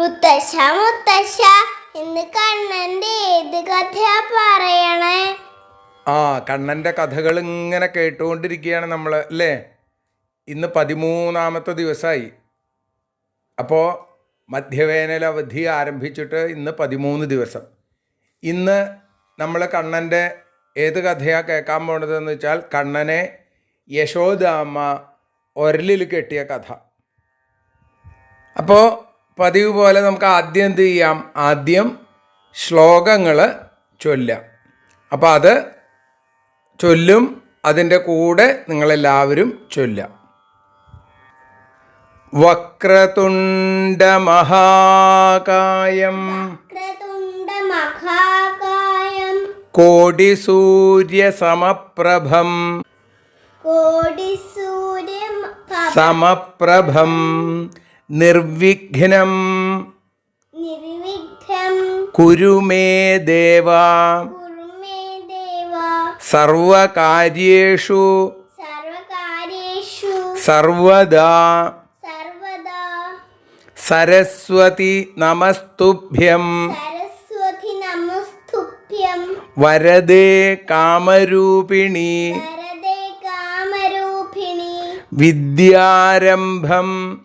മുത്തശ്ശ മുത്തശ്ശ ഇന്ന് കണ്ണന്റെ ഏത് കഥയാ പറയണേ? ആ കണ്ണന്റെ കഥകൾ ഇങ്ങനെ കേട്ടുകൊണ്ടിരിക്കുകയാണ് നമ്മൾ അല്ലേ? ഇന്ന് പതിമൂന്നാമത്തെ ദിവസമായി. അപ്പോൾ മധ്യവേനൽ അവധി ആരംഭിച്ചിട്ട് ഇന്ന് പതിമൂന്ന് ദിവസം. ഇന്ന് നമ്മൾ കണ്ണന്റെ ഏത് കഥയാണ് കേൾക്കാൻ പോണതെന്ന് വെച്ചാൽ കണ്ണനെ യശോദാമ്മ ഒരലിൽ കെട്ടിയ കഥ. അപ്പോൾ പതിവ് പോലെ നമുക്ക് ആദ്യം എന്ത് ചെയ്യാം? ആദ്യം ശ്ലോകങ്ങൾ ചൊല്ലാം അപ്പോൾ അത് ചൊല്ലും അതിന്റെ കൂടെ നിങ്ങളെല്ലാവരും ചൊല്ലാം വക്രതുണ്ടമഹാകായം കോടിസൂര്യസമപ്രഭം കോടി സൂര്യ സമപ്രഭം നിർവിഘ്നം. കുരുമേ ദേവ. സർവകാര്യേഷു. സർവദാ. സരസ്വതി നമസ്തുഭ്യം. വരദേ കാമരൂപിണി. വിദ്യാരംഭം.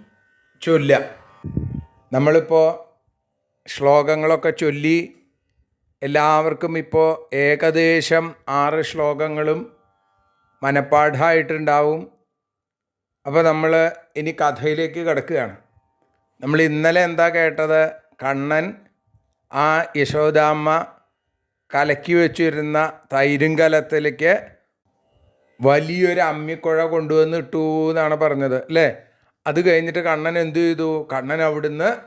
ചൊല്ല നമ്മളിപ്പോൾ ശ്ലോകങ്ങളൊക്കെ ചൊല്ലി എല്ലാവർക്കും ഇപ്പോൾ ഏകദേശം ആറ് ശ്ലോകങ്ങളും മനപ്പാഠമായിട്ടുണ്ടാവും അപ്പോൾ നമ്മൾ ഇനി കഥയിലേക്ക് കിടക്കുകയാണ്. നമ്മൾ ഇന്നലെ എന്താ കേട്ടത്? കണ്ണൻ ആ യശോദാമ്മ കലക്കി വെച്ചിരുന്ന തൈരും കലത്തിലേക്ക് വലിയൊരു അമ്മിക്കുഴ കൊണ്ടുവന്നിട്ടു എന്നാണ് പറഞ്ഞത് അല്ലേ? അത് കഴിഞ്ഞിട്ട് കണ്ണൻ എന്ത് ചെയ്തു? കണ്ണൻ അവിടുന്ന്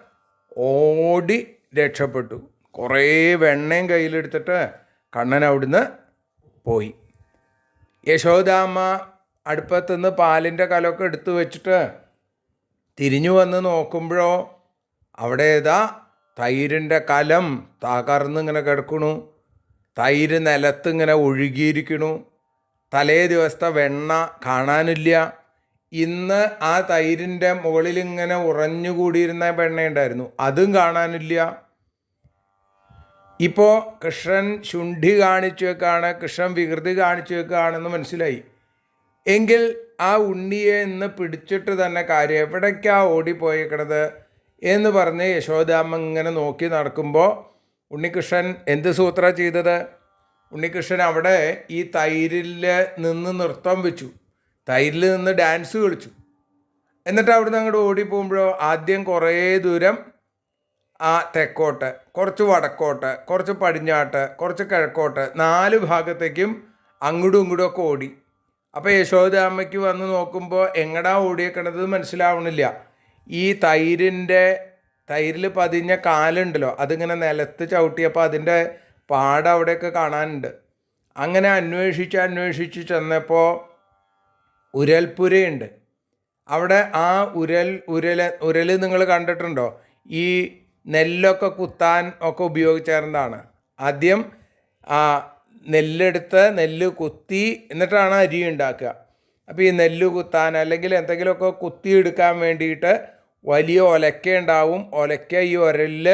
ഓടി രക്ഷപ്പെട്ടു. കുറേ വെണ്ണയും കയ്യിലെടുത്തിട്ട് കണ്ണൻ അവിടുന്ന് പോയി. യശോദാമ്മ അടുപ്പത്തുനിന്ന് പാലിന്റെ കലമൊക്കെ എടുത്തു വെച്ചിട്ട് തിരിഞ്ഞു വന്ന് നോക്കുമ്പോഴോ അവിടെ ഏതാ തൈരിന്റെ കലം തകർന്ന് ഇങ്ങനെ കിടക്കണു. തൈര് നിലത്ത് ഇങ്ങനെ ഒഴുകിയിരിക്കണു. തലേ ദിവസത്തെ വെണ്ണ കാണാനില്ല. ഇന്ന് ആ തൈരിന്റെ മുകളിൽ ഇങ്ങനെ ഉറഞ്ഞുകൂടിയിരുന്ന വെണ്ണയുണ്ടായിരുന്നു. അതും കാണാനില്ല. ഇപ്പോൾ കൃഷ്ണൻ ശുണ്ഠി കാണിച്ചു വെക്കാണ് കൃഷ്ണൻ വികൃതി കാണിച്ചു വെക്കുകയാണെന്ന് മനസ്സിലായി. എങ്കിൽ ആ ഉണ്ണിയെ ഇന്ന് പിടിച്ചിട്ട് തന്നെ കാര്യം എവിടേക്കാ ഓടിപ്പോയേക്കണത് എന്ന് പറഞ്ഞ് യശോദാമ്മ ഇങ്ങനെ നോക്കി നടക്കുമ്പോൾ ഉണ്ണികൃഷ്ണൻ എന്ത് സൂത്ര ചെയ്തത്? ഉണ്ണികൃഷ്ണൻ അവിടെ ഈ തൈരിൽ നിന്ന് നൃത്തം വെച്ചു. തൈരിൽ നിന്ന് ഡാൻസ് കളിച്ചു. എന്നിട്ട് അവിടുന്ന് അങ്ങോട്ട് ഓടി ഓടിപ്പോകുമ്പോഴോ ആദ്യം കുറേ ദൂരം ആ തെക്കോട്ട് കുറച്ച് വടക്കോട്ട് കുറച്ച് പടിഞ്ഞാട്ട് കുറച്ച് കിഴക്കോട്ട് നാല് ഭാഗത്തേക്കും അങ്ങോട്ടും ഇങ്ങോട്ടും ഒക്കെ ഓടി. അപ്പോൾ യശോദാമ്മയ്ക്ക് വന്ന് നോക്കുമ്പോൾ എങ്ങടാ ഓടിയേക്കണത് മനസ്സിലാവണില്ല. ഈ തൈരിന്റെ തൈരിൽ പതിഞ്ഞ കാലുണ്ടല്ലോ അതിങ്ങനെ നിലത്ത് ചവിട്ടിയപ്പോൾ അതിന്റെ പാട അവിടെയൊക്കെ കാണാനുണ്ട്. അങ്ങനെ അന്വേഷിച്ച് അന്വേഷിച്ച് ചെന്നപ്പോൾ ഉരൽപുരയുണ്ട് അവിടെ ആ ഉരൽ ഉരൽ ഉരൽ നിങ്ങൾ കണ്ടിട്ടുണ്ടോ? ഈ നെല്ലൊക്കെ കുത്താൻ ഒക്കെ ഉപയോഗിച്ചിരുന്നതാണ് ആദ്യം ആ നെല്ലെടുത്ത് നെല്ല് കുത്തി എന്നിട്ടാണ് അരി ഉണ്ടാക്കുക. അപ്പോൾ ഈ നെല്ല് കുത്താൻ അല്ലെങ്കിൽ എന്തെങ്കിലുമൊക്കെ കുത്തിയെടുക്കാൻ വേണ്ടിയിട്ട് വലിയ ഒലക്ക ഉണ്ടാവും. ഒലക്ക ഈ ഉരലിൽ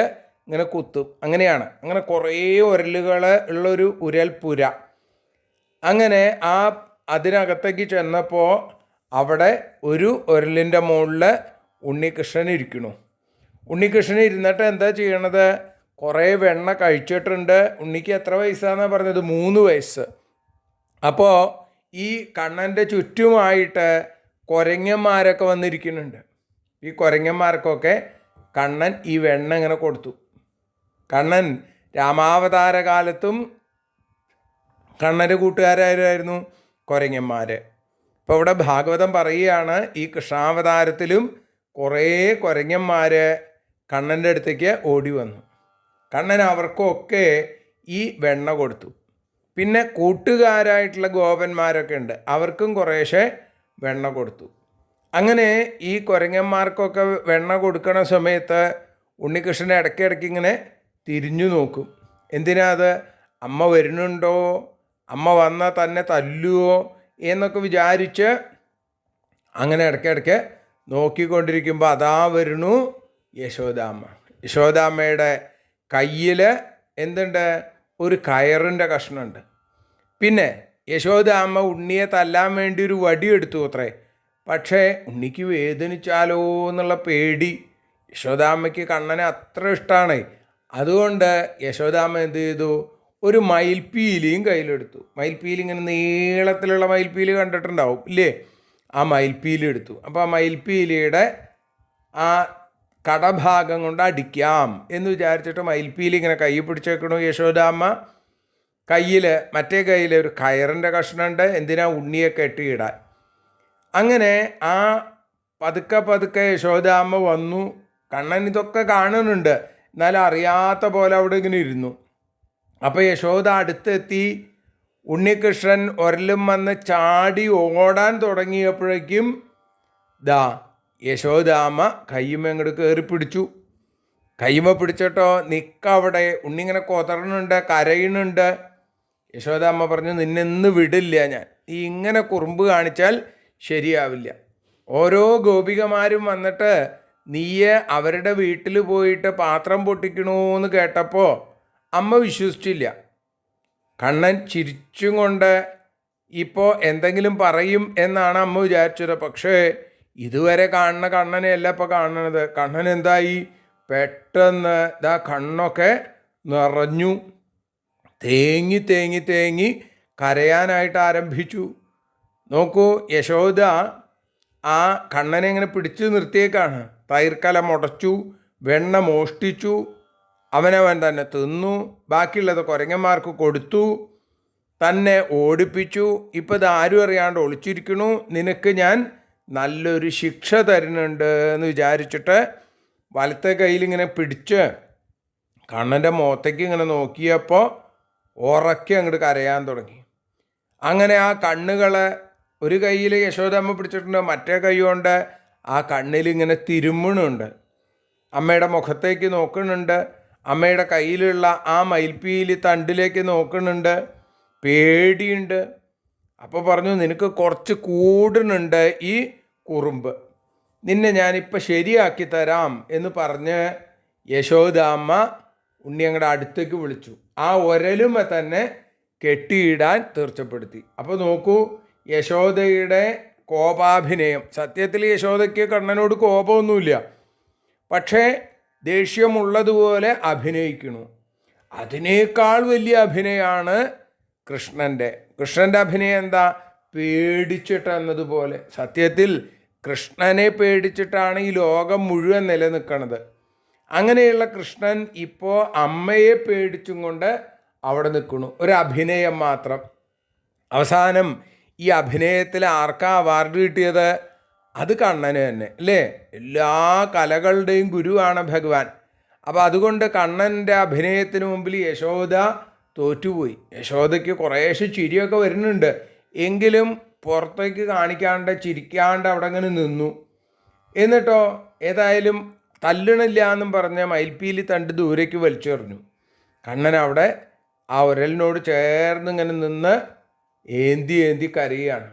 ഇങ്ങനെ കുത്തും. അങ്ങനെയാണ്. അങ്ങനെ കുറേ ഉരലുകൾ ഉള്ളൊരു ഉരൽപുര അങ്ങനെ ആ അതിനകത്തേക്ക് ചെന്നപ്പോൾ അവിടെ ഒരു ഉരലിന്റെ മുകളിൽ ഉണ്ണികൃഷ്ണൻ ഇരിക്കണു ഉണ്ണികൃഷ്ണൻ ഇരുന്നിട്ട് എന്താ ചെയ്യണത്? കുറേ വെണ്ണ കഴിച്ചിട്ടുണ്ട്. ഉണ്ണിക്ക് എത്ര വയസ്സാണെന്നാണ് പറഞ്ഞത്? മൂന്ന് വയസ്സ്. അപ്പോൾ ഈ കണ്ണന്റെ ചുറ്റുമായിട്ട് കുരങ്ങന്മാരൊക്കെ വന്നിരിക്കുന്നുണ്ട്. ഈ കുരങ്ങന്മാർക്കൊക്കെ കണ്ണൻ ഈ വെണ്ണ ഇങ്ങനെ കൊടുത്തു. കണ്ണൻ രാമാവതാര കാലത്തും കണ്ണന്റെ കൂട്ടുകാരായിരുന്നു കുരങ്ങന്മാർ ഇപ്പോൾ ഇവിടെ ഭാഗവതം പറയുകയാണ് ഈ കൃഷ്ണാവതാരത്തിലും കുറേ കൊരങ്ങന്മാർ കണ്ണന്റെ അടുത്തേക്ക് ഓടി വന്നു. കണ്ണൻ അവർക്കൊക്കെ ഈ വെണ്ണ കൊടുത്തു. പിന്നെ കൂട്ടുകാരായിട്ടുള്ള ഗോപന്മാരൊക്കെ ഉണ്ട് അവർക്കും കുറേശ്ശെ വെണ്ണ കൊടുത്തു. അങ്ങനെ ഈ കുരങ്ങന്മാർക്കൊക്കെ വെണ്ണ കൊടുക്കണ സമയത്ത് ഉണ്ണികൃഷ്ണൻ ഇടയ്ക്കിടയ്ക്ക് ഇങ്ങനെ തിരിഞ്ഞു നോക്കും. എന്തിനാ അത്? അമ്മ വരുന്നുണ്ടോ? അമ്മ വന്നാൽ തന്നെ തല്ലുവോ എന്നൊക്കെ വിചാരിച്ച് അങ്ങനെ ഇടയ്ക്കിടയ്ക്ക് നോക്കിക്കൊണ്ടിരിക്കുമ്പോൾ അതാ വരുന്നു യശോദാമ്മ. യശോദാമ്മയുടെ കയ്യിൽ എന്തുണ്ട്? ഒരു കയറിന്റെ കഷ്ണമുണ്ട് പിന്നെ യശോദാമ്മ ഉണ്ണിയെ തല്ലാൻ വേണ്ടി ഒരു വടി എടുത്തു അത്രേ. പക്ഷേ ഉണ്ണിക്ക് വേദനിച്ചാലോ എന്നുള്ള പേടി. യശോദാമ്മയ്ക്ക് കണ്ണനെ അത്ര ഇഷ്ടമാണ് അതുകൊണ്ട് യശോദാമ്മ എന്ത് ചെയ്തു? ഒരു മയിൽപ്പീലിയും കയ്യിലെടുത്തു. മയിൽപ്പീലി ഇങ്ങനെ നീളത്തിലുള്ള മയിൽപ്പീലി കണ്ടിട്ടുണ്ടാവും ഇല്ലേ? ആ മയിൽപ്പീലി എടുത്തു. അപ്പോൾ ആ മയിൽപ്പീലിയുടെ ആ കടഭാഗം കൊണ്ട് അടിക്കാം എന്ന് വിചാരിച്ചിട്ട് മയിൽപ്പീലി ഇങ്ങനെ കൈ പിടിച്ചേക്കണു യശോദാമ്മ. കയ്യിൽ മറ്റേ കയ്യിൽ ഒരു കയറിന്റെ കഷ്ണമുണ്ട് എന്തിനാ ഉണ്ണിയെ കെട്ടിയിടാൻ അങ്ങനെ ആ പതുക്കെ പതുക്കെ യശോദാമ്മ വന്നു. കണ്ണൻ ഇതൊക്കെ കാണുന്നുണ്ട്. എന്നാലും അറിയാത്ത പോലെ അവിടെ ഇങ്ങനെ ഇരുന്നു. അപ്പോൾ യശോദ അടുത്തെത്തി. ഉണ്ണികൃഷ്ണൻ ഒരലും വന്ന് ചാടി ഓടാൻ തുടങ്ങിയപ്പോഴേക്കും ദാ യശോദാമ്മ കയ്യുമ്മ അങ്ങോട്ട് കയറി പിടിച്ചു. കയ്യുമ്മ പിടിച്ചിട്ടോ നിക്കവിടെ ഉണ്ണിങ്ങനെ കൊതറണുണ്ട് കരയണുണ്ട് യശോദാമ്മ പറഞ്ഞു നിന്നെന്ന് വിടില്ല ഞാൻ. നീ ഇങ്ങനെ കുറുമ്പ് കാണിച്ചാൽ ശരിയാവില്ല. ഓരോ ഗോപികമാരും വന്നിട്ട് നീയെ അവരുടെ വീട്ടിൽ പോയിട്ട് പാത്രം പൊട്ടിക്കണോന്ന് കേട്ടപ്പോൾ അമ്മ വിശ്വസിച്ചില്ല. കണ്ണൻ ചിരിച്ചും കൊണ്ട് ഇപ്പോൾ എന്തെങ്കിലും പറയും എന്നാണ് അമ്മ വിചാരിച്ചത്. പക്ഷേ ഇതുവരെ കാണുന്ന കണ്ണനെയല്ല ഇപ്പോൾ കാണണത് കണ്ണൻ എന്തായി? പെട്ടെന്ന് ഇതാ കണ്ണൊക്കെ നിറഞ്ഞു. തേങ്ങി തേങ്ങി തേങ്ങി കരയാനായിട്ട് ആരംഭിച്ചു. നോക്കൂ യശോദ ആ കണ്ണനെ ഇങ്ങനെ പിടിച്ചു നിർത്തിയേക്കാണ്. തൈർക്കല മുടച്ചു വെണ്ണ മോഷ്ടിച്ചു അവനവൻ തന്നെ തിന്നു ബാക്കിയുള്ളത് കുരങ്ങന്മാർക്ക് കൊടുത്തു തന്നെ ഓടിപ്പിച്ചു. ഇപ്പം ഇത് ആരും അറിയാണ്ട് ഒളിച്ചിരിക്കണു. നിനക്ക് ഞാൻ നല്ലൊരു ശിക്ഷ തരുന്നുണ്ട് എന്ന് വിചാരിച്ചിട്ട് വലത്തെ കയ്യിൽ ഇങ്ങനെ പിടിച്ച് കണ്ണന്റെ മുഖത്തേക്ക് ഇങ്ങനെ നോക്കിയപ്പോൾ ഉറക്കി അങ്ങോട്ട് കരയാൻ തുടങ്ങി. അങ്ങനെ ആ കണ്ണുകളെ ഒരു കയ്യിൽ യശോദമ്മ പിടിച്ചിട്ടുണ്ട് മറ്റേ കൈ കൊണ്ട് ആ കണ്ണിലിങ്ങനെ തിരുമ്മണുണ്ട് അമ്മയുടെ മുഖത്തേക്ക് നോക്കുന്നുണ്ട്. അമ്മയുടെ കയ്യിലുള്ള ആ മയിൽപ്പീലി തണ്ടിലേക്ക് നോക്കുന്നുണ്ട്. പേടിയുണ്ട്. അപ്പോൾ പറഞ്ഞു നിനക്ക് കുറച്ച് കൂടുന്നുണ്ട് ഈ കുറുമ്പ്. നിന്നെ ഞാനിപ്പോൾ ശരിയാക്കി തരാം എന്ന് പറഞ്ഞ് യശോദാമ്മ ഉണ്ണി അങ്ങടെ അടുത്തേക്ക് വിളിച്ചു. ആ ഒരലുമ തന്നെ കെട്ടിയിടാൻ തീർച്ചപ്പെടുത്തി. അപ്പോൾ നോക്കൂ യശോദയുടെ കോപാഭിനയം. സത്യത്തിൽ യശോദയ്ക്ക് കണ്ണനോട് കോപമൊന്നുമില്ല. പക്ഷേ ദേഷ്യമുള്ളതുപോലെ അഭിനയിക്കുന്നു. അതിനേക്കാൾ വലിയ അഭിനയമാണ് കൃഷ്ണന്റെ. കൃഷ്ണന്റെ അഭിനയം എന്താ? പേടിച്ചിട്ട് എന്നതുപോലെ. സത്യത്തിൽ കൃഷ്ണനെ പേടിച്ചിട്ടാണ് ഈ ലോകം മുഴുവൻ നിലനിൽക്കുന്നത് അങ്ങനെയുള്ള കൃഷ്ണൻ ഇപ്പോൾ അമ്മയെ പേടിച്ചും കൊണ്ട് അവിടെ നിൽക്കുന്നു. ഒരു അഭിനയം മാത്രം. അവസാനം ഈ അഭിനയത്തിൽ ആർക്കാ അവാർഡ് കിട്ടിയത്? അത് കണ്ണന് തന്നെ അല്ലേ? എല്ലാ കലകളുടെയും ഗുരുവാണ് ഭഗവാൻ. അപ്പോൾ അതുകൊണ്ട് കണ്ണന്റെ അഭിനയത്തിന് മുമ്പിൽ യശോദ തോറ്റുപോയി. യശോദയ്ക്ക് കുറേശ്ശെ ചിരിയൊക്കെ വരുന്നുണ്ട്. എങ്കിലും പുറത്തേക്ക് കാണിക്കാണ്ട് ചിരിക്കാണ്ട് അവിടെ അങ്ങനെ നിന്നു. എന്നിട്ടോ ഏതായാലും തല്ലണില്ല എന്നും പറഞ്ഞ മയിൽപ്പീലി തണ്ട് ദൂരേക്ക് വലിച്ചെറിഞ്ഞു. കണ്ണൻ അവിടെ ആ ഉരലിനോട് ചേർന്ന് ഇങ്ങനെ നിന്ന് ഏന്തി ഏന്തി കരയുകയാണ്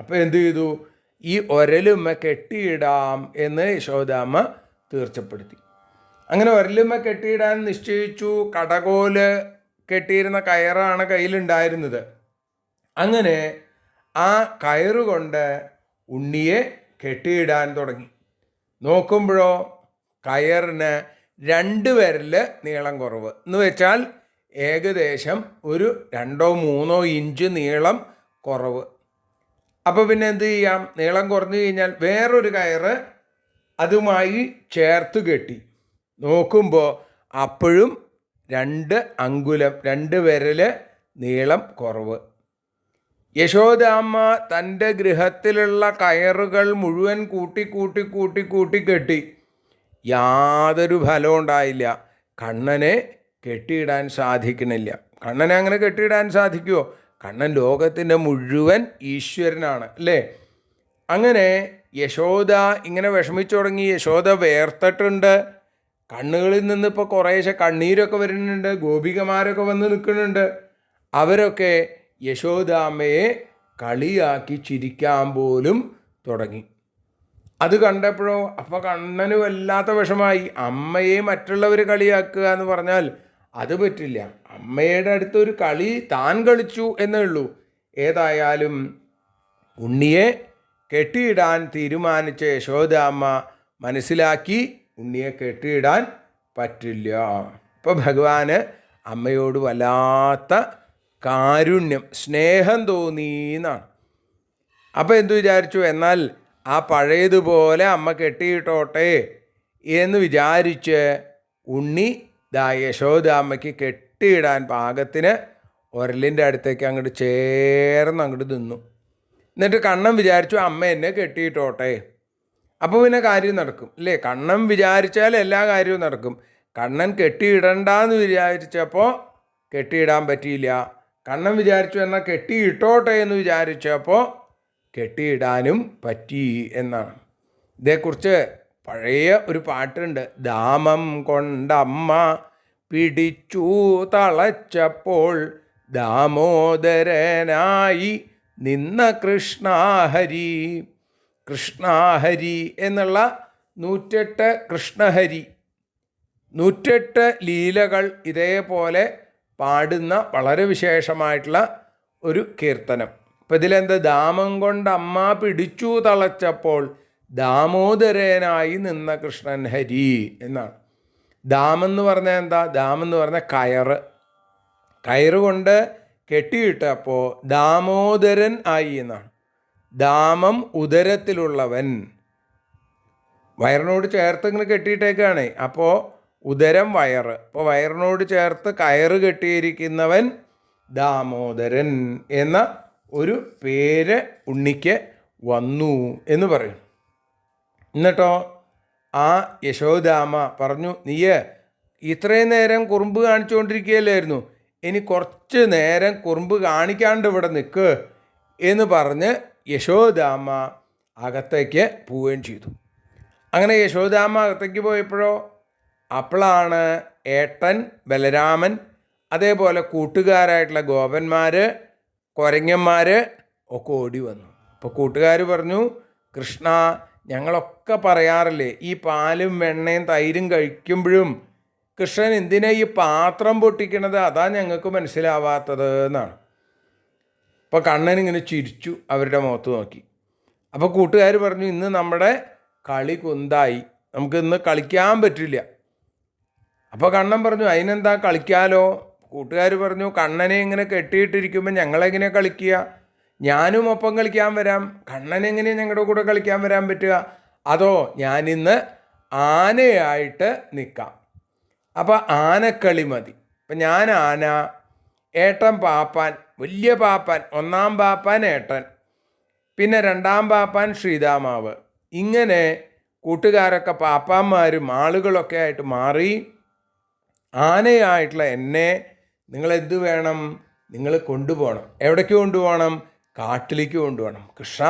അപ്പോൾ എന്ത് ചെയ്തു? ഈ ഒരലുമ്മ കെട്ടിയിടാം എന്ന് യശോദാമ്മ തീർച്ചപ്പെടുത്തി. അങ്ങനെ ഒരലുമ്മ കെട്ടിയിടാൻ നിശ്ചയിച്ചു. കടകോൽ കെട്ടിയിരുന്ന കയറാണ് കയ്യിലുണ്ടായിരുന്നത്. അങ്ങനെ ആ കയറുകൊണ്ട് ഉണ്ണിയെ കെട്ടിയിടാൻ തുടങ്ങി. നോക്കുമ്പോഴോ കയറിന് രണ്ട് വിരൽ നീളം കുറവ്. എന്ന് വെച്ചാൽ ഏകദേശം ഒരു രണ്ടോ മൂന്നോ ഇഞ്ച് നീളം കുറവ്. അപ്പോൾ പിന്നെ എന്ത് ചെയ്യാം? നീളം കുറഞ്ഞു കഴിഞ്ഞാൽ വേറൊരു കയറ് അതുമായി ചേർത്ത് കെട്ടി. നോക്കുമ്പോൾ അപ്പോഴും രണ്ട് അങ്കുലം രണ്ട് വിരൽ നീളം കുറവ്. യശോദാമ്മ തന്റെ ഗൃഹത്തിലുള്ള കയറുകൾ മുഴുവൻ കൂട്ടി കൂട്ടി കൂട്ടി കൂട്ടി കെട്ടി. യാതൊരു ഫലവും ഉണ്ടായില്ല. കണ്ണനെ കെട്ടിയിടാൻ സാധിക്കണില്ല കണ്ണനെ അങ്ങനെ കെട്ടിയിടാൻ സാധിക്കുമോ കണ്ണൻ ലോകത്തിന്റെ മുഴുവൻ ഈശ്വരനാണ് അല്ലേ? അങ്ങനെ യശോദ ഇങ്ങനെ വിഷമിച്ചു തുടങ്ങി. യശോദ വേർത്തിട്ടുണ്ട്. കണ്ണുകളിൽ നിന്നിപ്പോൾ കുറേശ്ശെ കണ്ണീരൊക്കെ വരുന്നുണ്ട്. ഗോപികമാരൊക്കെ വന്ന് നിൽക്കുന്നുണ്ട്. അവരൊക്കെ യശോദാമ്മയെ കളിയാക്കി ചിരിക്കാൻ പോലും തുടങ്ങി. അത് കണ്ടപ്പോഴോ അപ്പോൾ കണ്ണന് വല്ലാത്ത വിഷമായി. അമ്മയെ മറ്റുള്ളവർ കളിയാക്കുക എന്ന് പറഞ്ഞാൽ അത് പറ്റില്ല. അമ്മയുടെ അടുത്തൊരു കളി താൻ കളിച്ചു എന്നേ ഉള്ളൂ. ഏതായാലും ഉണ്ണിയെ കെട്ടിയിടാൻ തീരുമാനിച്ച യശോദാമ്മ മനസ്സിലാക്കി ഉണ്ണിയെ കെട്ടിയിടാൻ പറ്റില്ല. ഇപ്പോൾ ഭഗവാന് അമ്മയോട് വല്ലാത്ത കാരുണ്യം സ്നേഹം തോന്നി എന്നാണ് അപ്പോൾ എന്തു വിചാരിച്ചു? എന്നാൽ ആ പഴയതുപോലെ അമ്മ കെട്ടിയിട്ടോട്ടെ എന്ന് വിചാരിച്ച് ഉണ്ണി ദാ യശോദാമ്മയ്ക്ക് കെട്ടിയിടാൻ പാകത്തിന് ഉരലിന്റെ അടുത്തേക്ക് അങ്ങോട്ട് ചേർന്ന് അങ്ങോട്ട് നിന്നു. എന്നിട്ട് കണ്ണം വിചാരിച്ചു അമ്മ എന്നെ കെട്ടിയിട്ടോട്ടെ. അപ്പോൾ പിന്നെ കാര്യം നടക്കും. അല്ലേ കണ്ണം വിചാരിച്ചാൽ എല്ലാ കാര്യവും നടക്കും. കണ്ണൻ കെട്ടിയിടണ്ടെന്ന് വിചാരിച്ചപ്പോൾ കെട്ടിയിടാൻ പറ്റിയില്ല. കണ്ണൻ വിചാരിച്ചു എന്നാൽ കെട്ടിയിട്ടോട്ടെ എന്ന് വിചാരിച്ചപ്പോൾ കെട്ടിയിടാനും പറ്റി എന്നാണ്. ഇതേക്കുറിച്ച് പഴയ ഒരു പാട്ടുണ്ട്. ദാമം കൊണ്ടമ്മ പിടിച്ചു തളച്ചപ്പോൾ ദാമോദരനായി നിന്ന കൃഷ്ണാഹരി. കൃഷ്ണാഹരി എന്നുള്ള നൂറ്റെട്ട് കൃഷ്ണഹരി. നൂറ്റെട്ട് ലീലകൾ ഇതേപോലെ പാടുന്ന വളരെ വിശേഷമായിട്ടുള്ള ഒരു കീർത്തനം. ഇപ്പം ഇതിലെന്ത്? ദാമം കൊണ്ട് അമ്മ പിടിച്ചു തളച്ചപ്പോൾ ദാമോദരനായി നിന്ന കൃഷ്ണൻ ഹരി എന്നാണ്. ദാമെന്ന് പറഞ്ഞാൽ എന്താ? ദാമെന്ന് പറഞ്ഞാൽ കയറ്. കയറ് കൊണ്ട് കെട്ടിയിട്ടപ്പോൾ ദാമോദരൻ ആയി എന്നാണ്. ദാമം ഉദരത്തിലുള്ളവൻ. വയറിനോട് ചേർത്ത് ഇങ്ങനെ കെട്ടിയിട്ടേക്കാണ്. അപ്പോൾ ഉദരം വയറ്. അപ്പോൾ വയറിനോട് ചേർത്ത് കയറ് കെട്ടിയിരിക്കുന്നവൻ ദാമോദരൻ എന്ന ഒരു പേര് ഉണ്ണിക്ക് വന്നു എന്ന് പറയും. എന്നിട്ടോ? ആ യശോദാമ പറഞ്ഞു നീയേ ഇത്രയും നേരം കുറുമ്പ് കാണിച്ചുകൊണ്ടിരിക്കുകയല്ലായിരുന്നു. ഇനി കുറച്ച് നേരം കുറുമ്പ് കാണിക്കാണ്ട് ഇവിടെ നിൽക്ക് എന്ന് പറഞ്ഞ് യശോദാമ്മ അകത്തേക്ക് പോവുകയും ചെയ്തു. അങ്ങനെ യശോദാമ്മ അകത്തേക്ക് പോയപ്പോഴോ അപ്പോഴാണ് ഏട്ടൻ ബലരാമൻ അതേപോലെ കൂട്ടുകാരായിട്ടുള്ള ഗോപന്മാർ കൊരങ്ങന്മാർ ഒക്കെ ഓടി വന്നു. അപ്പോൾ കൂട്ടുകാർ പറഞ്ഞു കൃഷ്ണ ഞങ്ങളൊക്കെ പറയാറില്ലേ ഈ പാലും വെണ്ണയും തൈരും കഴിക്കുമ്പോഴും കൃഷ്ണൻ എന്തിനാ ഈ പാത്രം പൊട്ടിക്കണത്? അതാ ഞങ്ങൾക്ക് മനസ്സിലാവാത്തത് എന്നാണ്. അപ്പോൾ കണ്ണൻ ഇങ്ങനെ ചിരിച്ചു അവരുടെ മുഖത്ത് നോക്കി. അപ്പോൾ കൂട്ടുകാർ പറഞ്ഞു ഇന്ന് നമ്മുടെ കളി കുന്തായി. നമുക്ക് ഇന്ന് കളിക്കാൻ പറ്റില്ല. അപ്പോൾ കണ്ണൻ പറഞ്ഞു അതിനെന്താ കളിക്കാലോ? കൂട്ടുകാർ പറഞ്ഞു കണ്ണനെ ഇങ്ങനെ കെട്ടിയിട്ടിരിക്കുമ്പോൾ ഞങ്ങളെങ്ങനെ കളിക്കുക? ഞാനും ഒപ്പം കളിക്കാൻ വരാം. കണ്ണൻ എങ്ങനെയാണ് ഞങ്ങളുടെ കൂടെ കളിക്കാൻ വരാൻ പറ്റുക? അതോ ഞാനിന്ന് ആനയായിട്ട് നിൽക്കാം അപ്പോൾ ആനക്കളി മതി. അപ്പം ഞാൻ ആന ഏട്ടൻ പാപ്പാൻ വലിയ പാപ്പാൻ ഒന്നാം പാപ്പാൻ ഏട്ടൻ പിന്നെ രണ്ടാം പാപ്പാൻ ശ്രീതാമാവ് ഇങ്ങനെ കൂട്ടുകാരൊക്കെ പാപ്പാന്മാരും ആളുകളൊക്കെ ആയിട്ട് മാറി ആനയായിട്ടുള്ള എന്നെ നിങ്ങളെന്ത് വേണം? നിങ്ങൾ കൊണ്ടുപോകണം. എവിടേക്ക് കൊണ്ടുപോകണം? കാട്ടിലേക്ക് കൊണ്ടുപോകണം. കൃഷ്ണ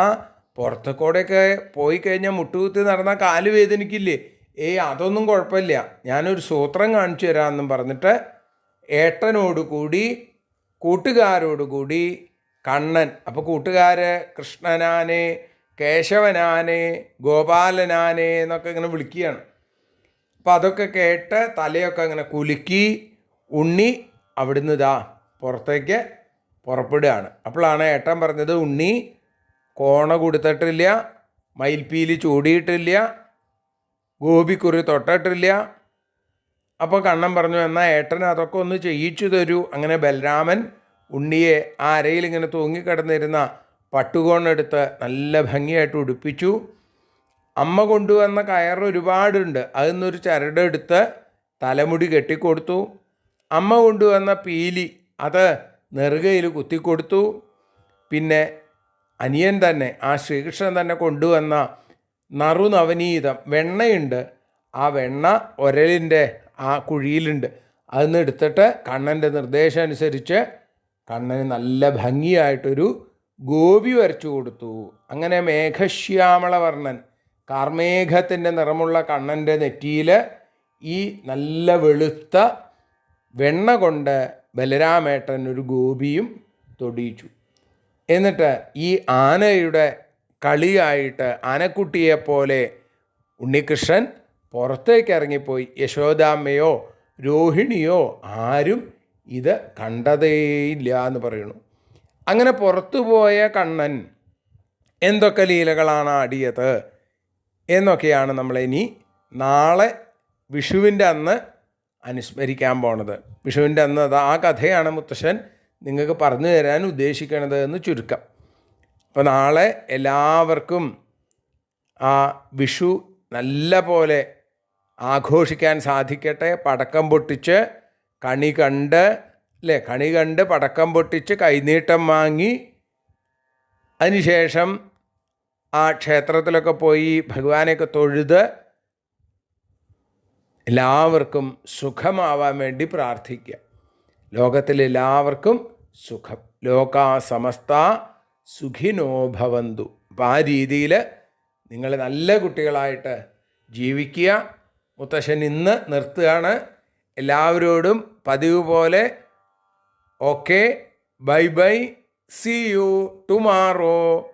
പുറത്തേക്കൂടെയൊക്കെ പോയി കഴിഞ്ഞാൽ മുട്ടുകുത്തി നടന്നാൽ കാൽ വേദനിക്കില്ലേ? ഏയ് അതൊന്നും കുഴപ്പമില്ല. ഞാനൊരു സൂത്രം കാണിച്ചു തരാമെന്നും പറഞ്ഞിട്ട് ഏട്ടനോട് കൂടി കൂട്ടുകാരോട് കൂടി കണ്ണൻ അപ്പോൾ കൂട്ടുകാര് കൃഷ്ണനാനെ കേശവനാനെ ഗോപാലനാനെ എന്നൊക്കെ ഇങ്ങനെ വിളിക്കുകയാണ്. അപ്പം അതൊക്കെ കേട്ട് തലയൊക്കെ അങ്ങനെ കുലുക്കി ഉണ്ണി അവിടുന്ന് ഇതാ പുറത്തേക്ക് പുറപ്പെടുകയാണ്. അപ്പോഴാണ് ഏട്ടൻ പറഞ്ഞത് ഉണ്ണി കോണ കൊടുത്തിട്ടില്ല മയിൽപ്പീലി ചൂടിയിട്ടില്ല ഗോപിക്കുറി തൊട്ടിട്ടില്ല. അപ്പോൾ കണ്ണൻ പറഞ്ഞു എന്നാൽ ഏട്ടൻ അതൊക്കെ ഒന്ന് ചെയ്യിച്ചു തരൂ. അങ്ങനെ ബലരാമൻ ഉണ്ണിയെ ആ അരയിൽ ഇങ്ങനെ തൂങ്ങിക്കിടന്നിരുന്ന പട്ടുകോണെടുത്ത് നല്ല ഭംഗിയായിട്ട് ഉടുപ്പിച്ചു. അമ്മ കൊണ്ടുവന്ന കയർ ഒരുപാടുണ്ട്. അതിൽ നിന്നൊരു ചരടെടുത്ത് തലമുടി കെട്ടിക്കൊടുത്തു. അമ്മ കൊണ്ടുവന്ന പീലി അത് നെറുകയിൽ കുത്തിക്കൊടുത്തു. പിന്നെ അനിയൻ തന്നെ ആ ശ്രീകൃഷ്ണൻ തന്നെ കൊണ്ടുവന്ന നറുനവനീതം വെണ്ണയുണ്ട്. ആ വെണ്ണ ഒരലിന്റെ ആ കുഴിയിലുണ്ട്. അതിന്ന് എടുത്തിട്ട് കണ്ണന്റെ നിർദ്ദേശം അനുസരിച്ച് കണ്ണന് നല്ല ഭംഗിയായിട്ടൊരു ഗോപി വരച്ചു കൊടുത്തു. അങ്ങനെ മേഘശ്യാമളവർണൻ കാർമേഘത്തിന്റെ നിറമുള്ള കണ്ണന്റെ നെറ്റിയിൽ ഈ നല്ല വെളുത്ത വെണ്ണ കൊണ്ട് ബലരാമേട്ടൻ ഒരു ഗോപിയും തൊടിയിച്ചു. എന്നിട്ട് ഈ ആനയുടെ കളിയായിട്ട് ആനക്കുട്ടിയെപ്പോലെ ഉണ്ണികൃഷ്ണൻ പുറത്തേക്ക് ഇറങ്ങിപ്പോയി. യശോദാമ്മയോ രോഹിണിയോ ആരും ഇത് കണ്ടതേയില്ല എന്ന് പറയുന്നു. അങ്ങനെ പുറത്തു പോയ കണ്ണൻ എന്തൊക്കെ ലീലകളാണ് ആടിയത് എന്നൊക്കെയാണ് നമ്മളിനി നാളെ വിഷുവിന്റെ അന്ന് അനുസ്മരിക്കാൻ പോണത്. വിഷുവിന്റെ അന്ന് അത് ആ കഥയാണ് മുത്തശ്ശൻ നിങ്ങൾക്ക് പറഞ്ഞു തരാൻ ഉദ്ദേശിക്കണത് എന്ന് ചുരുക്കം. അപ്പോൾ നാളെ എല്ലാവർക്കും ആ വിഷു നല്ല പോലെ ആഘോഷിക്കാൻ സാധിക്കട്ടെ. പടക്കം പൊട്ടിച്ച് കണി കണ്ട് അല്ലേ? കണി കണ്ട് പടക്കം പൊട്ടിച്ച് കൈനീട്ടം വാങ്ങി അതിനുശേഷം ആ ക്ഷേത്രത്തിലൊക്കെ പോയി ഭഗവാനെയൊക്കെ തൊഴുത് എല്ലാവർക്കും സുഖമാവാൻ വേണ്ടി പ്രാർത്ഥിക്കുക. ലോകത്തിലെല്ലാവർക്കും സുഖം. ലോക സമസ്ത സുഖിനോ ഭവന്തു. ആ രീതിയിൽ നിങ്ങൾ നല്ല കുട്ടികളായിട്ട് ജീവിക്കുക. മുത്തശ്ശൻ ഇന്ന് നിർത്തുകയാണ്. എല്ലാവരോടും പതിവ് പോലെ okay. Bye bye. See you tomorrow.